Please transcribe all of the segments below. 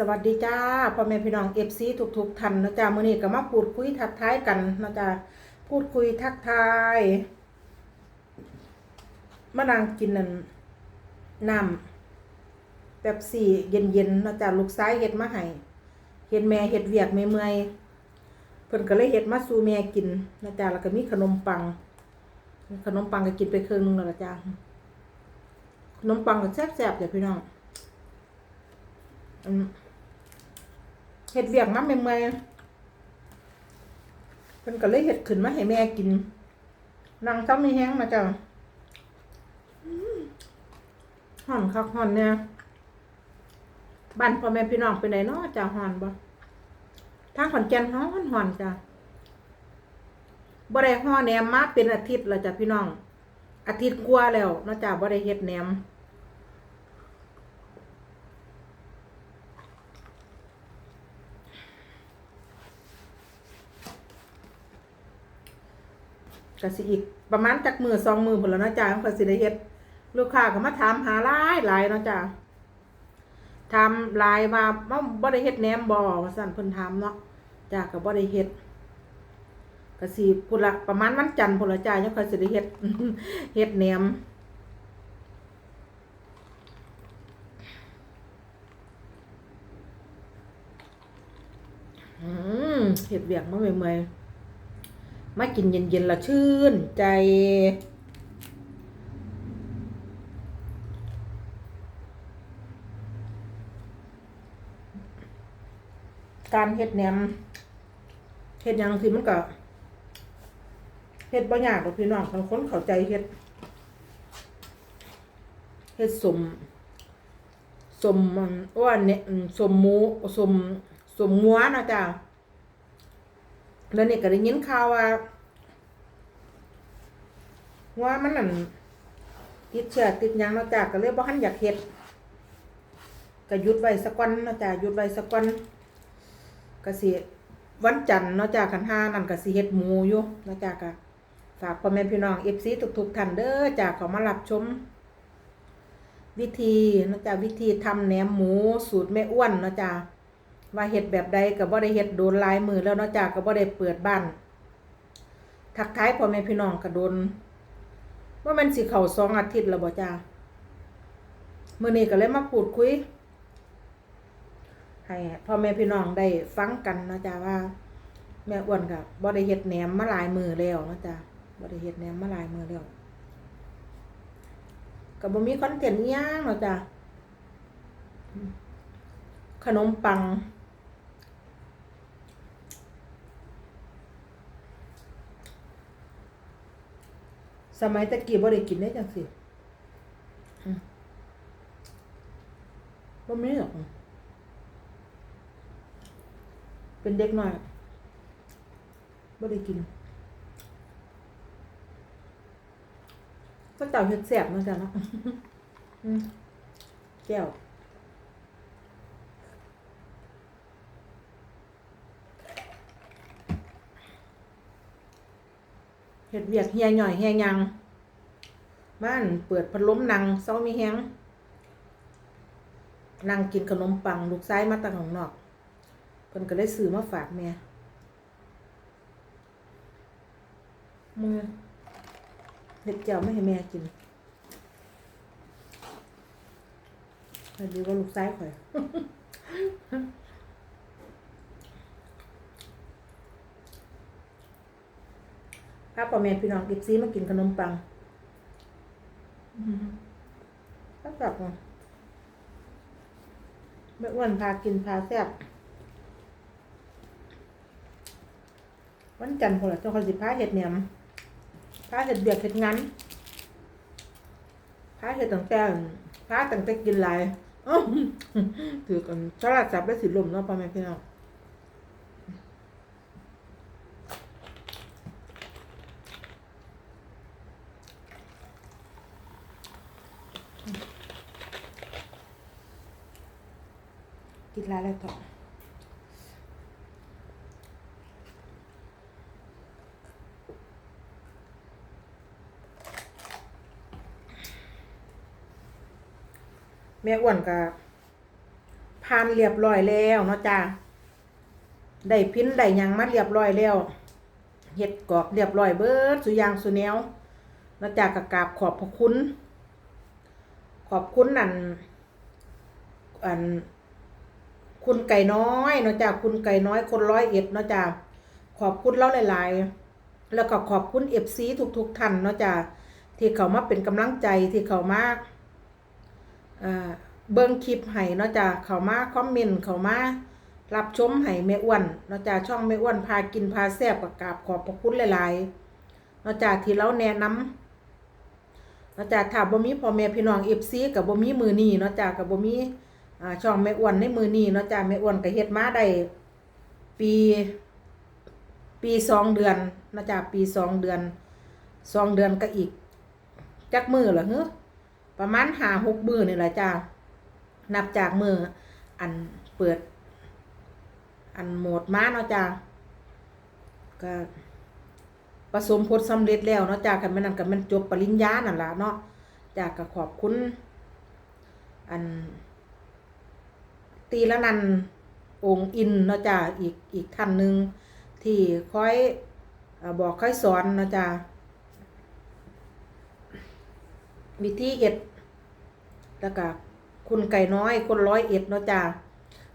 สวัสดีจ้าพ่อแม่พี่น้องเอฟซีทุกๆท่านนะจ๊ะมื้อนี้ก็มาพูดคุยทักทายกันนะจ๊ะพูดคุยทักทายมานั่งกินนั่นน้ำแบบสี่เย็นๆนะจ๊ะลูกซ้ายเฮ็ดมาให้เฮ็ดแม่เฮ็ดเวียกเมื่อยเพิ่นก็เลยเฮ็ดมาสู่แม่กินนะจ๊ะแล้วก็มีขนมปัง ขนมปังก็กินไปครึ่งนึงแล้วล่ะจ้าขนมปังก็แซ่บๆเดี๋ยวพี่น้องอืม เห็ดเวียกมาเมื่อยๆเพิ่นก็เลยเห็ดขึ้นมาให้แม่กินนางเจ้ามีแห้งมาจ้ะห่อนคักห่อนเนี่ยบ้านพ่อแม่พี่น้องเป็นไหนเนาะจ้ะห่อนบ่ทางขอนแก่นฮ้อนห่อนจ้ะบ่ได้ห่อแหนมมาเป็นอาทิตย์แล้วจ้ะพี่น้อง อาทิตย์กว่าแล้วเนาะจ้ะบ่ได้เฮ็ดแหนม ก็สิอีกประมาณจักมือสองมือผลแล้วนะจ้าก็สิได้เฮ็ดลูกค้าก็มาถามหาหลายหลายเนาะจ้าถามหลายว่าบ่บ่ได้เฮ็ดแหนมบ่ว่าซั่นเพิ่นถามเนาะจ้าก็บ่ได้เฮ็ดก็สิพุ่นละประมาณวันจันทร์พุ่นละจ้ายังค่อยสิได้เฮ็ดเฮ็ดแหนมอืมเฮ็ดเวียกมาเมื่อยๆ มากินเย็นๆละชื่นใจ การเฮ็ดแหนมเฮ็ดยังสิมันก็เฮ็ดบ่ยากหรอกพี่น้องบางคนเข้าใจเฮ็ดเฮ็ดสมสมมันว่าเนี่ยสมหมูสมสมงัวนะจ้า แล้วเนี่ยก็ได้ยินข่าวว่า ว่ามันนั่นติดเชื้อติดยังเนาะจ้ะก็เลยบ่ทันอยากเฮ็ดก็หยุดไว้สักวันเนาะจ้ะหยุดไว้สักวันก็สิวันจันทร์เนาะจ้ะคันห้านั่นก็สิเฮ็ดหมูอยู่เนาะจ้ะก็ฝากพ่อแม่พี่น้อง FC ทุกๆท่านเด้อจ้ะเขอมารับชม วิธีเนาะจ้ะวิธีทำแหนมหมูสูตรแม่อ้วนเนาะจ้ะ ว่าเฮ็ดแบบใดก็บ่ได้เฮ็ดโดนลายมือแล้วนาะจ้าก็บ่ได้เปิดบ้านทักทายพ่อแม่พี่น้องก็โดน ว่ามันสิเข้าสองอาทิตย์แล้วบ่จ้าเมื้อนี้ก็เลยมาพูดคุยให้พ่อแม่พี่น้องได้ฟังกันนะจ้าว่า แม่อ้วนก็บ่ได้เฮ็ดแหนมมาหลายมือแล้วนะจ้าบ่ได้เฮ็ดแหนมมาหลายมือแล้วก็บ่มีคอนเทนต์อีหยังนะจ้าขนมปัง สมัยตะกี้บ่ได้กินได้จังสิบ่มีหรอก เป็นเด็กน้อยบ่ได้กินก็เต่าเห็ดแสบเนาะจ้ะเนาะแก้ว เห็ดเวียกเฮียหน่อยเฮียยัง บ้านเปิดพัดลมนังเศร้ามีแฮงนั่งกินขนมปังลูกซ้ายมาตังของนอกเพิ่นก็ได้ซื้อมาฝากแม่มือเห็ดเจียวไม่ให้แม่กินให้ดูว่าลูกซ้ายข่อย พาพ่อแม่พี่น้องกิบซีมากินขนมปังก็กลับมาแม่อ้วนพากินพาแซ่บวันจันทร์พอละเจ้าคนสิพาเห็ดเนี่ยมพาเห็ดเบียกเห็ดงั้นพาเห็ดตั้งแต่พาตั้งแต่กินหลายถือกันสลัดจับได้สิลมเนาะพ่อแม่พี่น้อง กินแล้วแล้วต่อแม่อ้วนกับพผ่านเรียบร้อยแล้วเนาะจ้าได้พิ้นได้ยังมาเรียบร้อยแล้วเฮ็ดกรอกเรียบร้อยเบิดสุยางสุแนวเนาะจ้ากระกาบขอบพระคุณ ขอบคุณนั่นอัน คุณไก่น้อยเนาะจ้าคุณไก่น้อยคนร้อยเอ็ดเนาะจ้าขอบคุณเล่าหลาย ๆ แล้วก็ขอบคุณเอฟซีทุก ๆท่านเนาะจ้าที่เขามาเป็นกำลังใจที่เขามาเบิ่งคลิปให้เนาะจ้าเขามาคอมเมนต์เขามารับชมให้แม่อ้วนเนาะจ้าช่องแม่อ้วนพากินพาแซ่บกับกาบขอบพระคุณหลายๆเนาะจ้าที่เราแนะนำเนาะจ้าถ้าบ่มีพ่อแม่พี่น้องเอฟซีกับบ่มีมือนีเนาะจ้ากับบ่มีอ่า ช่องแม่อ้วนในมือนี้เนาะจ้าแม่อ้วนก็เฮ็ดมาได้ปี ปีสองเดือนเนาะจ้าปีสองเดือนสองเดือนก็อีก จักมือเหรอเฮ้ประมาณหาหกมือนี่แหละจ้านับจากมืออันเปิด อันโหมดม้าเนาะจ้าก็ประสมผลสำเร็จแล้วเนาะจ้ากันแม่นั่นกันมันจบปริญญานั่นละเนาะจ้าก็ขอบคุณ อัน ตีละนันองค์อินเนาะจ้าอีกอีกท่านหนึ่งที่คอยบอกคอยสอนเนาะจ้าวิธีเอ็ดแล้วก็คุณไก่น้อยคนร้อยเอ็ดเนาะจ้า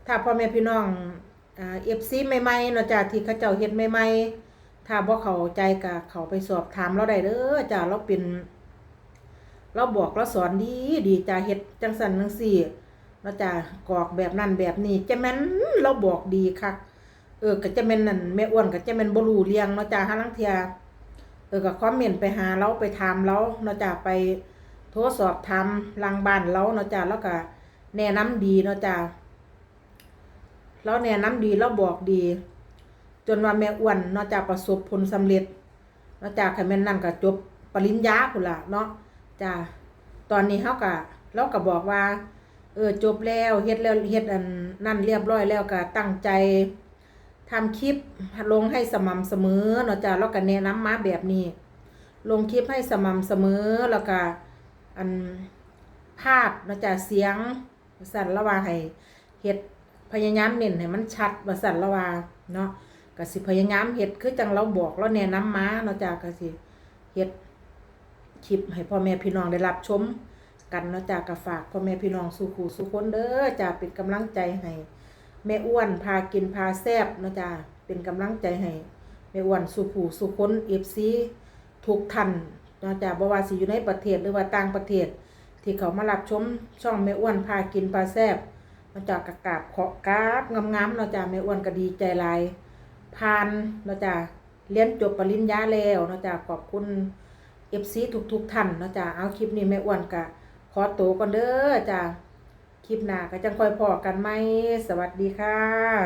ถ้าพ่อแม่พี่น้องเอฟซีใหม่ๆเนาะจ้าที่เขาเจ้าเฮ็ดใหม่ๆถ้าบ่เข้าใจก็เขาไปสอบถามเราได้เด้อจ้าเราเป็น เราบอกเราสอนดีดีจ้าเฮ็ดจังสันจังสี่ นาะจ้ากรอกแบบนั้นแบบนี้จะแม่นเราบอกดีคักเออก็จะแม่นนั่นแม่อ้วนก็จะแม่นบรูเรียงเนาะจ้าหาลังเทียเออก็คอมเมนต์ไปหาเราไปถามเราเนาะจ้าไปโทรสอบถามลังบ้านเราเนาะจ้าแล้วก็แนะนำดีเนาะจ้าเราแนะนำดีเราบอกดี จนว่าแม่อ้วนเนาจ้าประสบผลสำเร็จเนาจ้าคันแม่นนั่นก็จบปริญญาพุ่นล่ะเนาะจ้าตอนนี้เฮาก็เราก็บอกว่า เออจบแล้วเฮ็ดแล้วเฮ็ดอันนั่นเรียบร้อยแล้วก็ตั้งใจทำคลิปลงให้สม่ำเสมอเนาะจ้าแล้วก็แนะนำมาแบบนี้ ลงคลิปให้สม่ำเสมอแล้วก็อันภาพเนาะจ้าเสียงสั่นละว่าให้เฮ็ดพยายามเน้นให้มันชัดว่าสั่นละว่าเนาะก็สิพยายามเฮ็ดคือจังเราบอกเราแนะนำมาเนาะจ้าก็สิเฮ็ดคลิปให้พ่อแม่พี่น้องได้รับชม กันเนาะจ้าก็ฝากพ่อแม่พี่น้องสู่ขู่สู่คนเด้อจ้าเป็นกำลังใจให้แม่อ้วนพากินพาแซบเนาะจ้าเป็นกำลังใจให้แม่อ้วนสู่ขู่สู่คนเอฟซีทุกท่านเนาะจ้าบ่ว่าสิอยู่ในประเทศหรือว่าต่างประเทศ ที่เขามารับชมช่องแม่อ้วนพากินพาแซบเนาะจ้ากระกาบขอกราบงามๆเนาะจ้าแม่อ้วนก็ดีใจหลายผ่านเนาะจ้าเรียนจบปริญญาแล้วเนาะจ้าขอบคุณเอฟซีทุกๆท่านเนาะจ้าเอาคลิปนี้แม่อ้วนกะ ขอตัวก่อนเด้อจ้าคลิปหน้าก็จังค่อยพอกันไหม สวัสดีค่ะ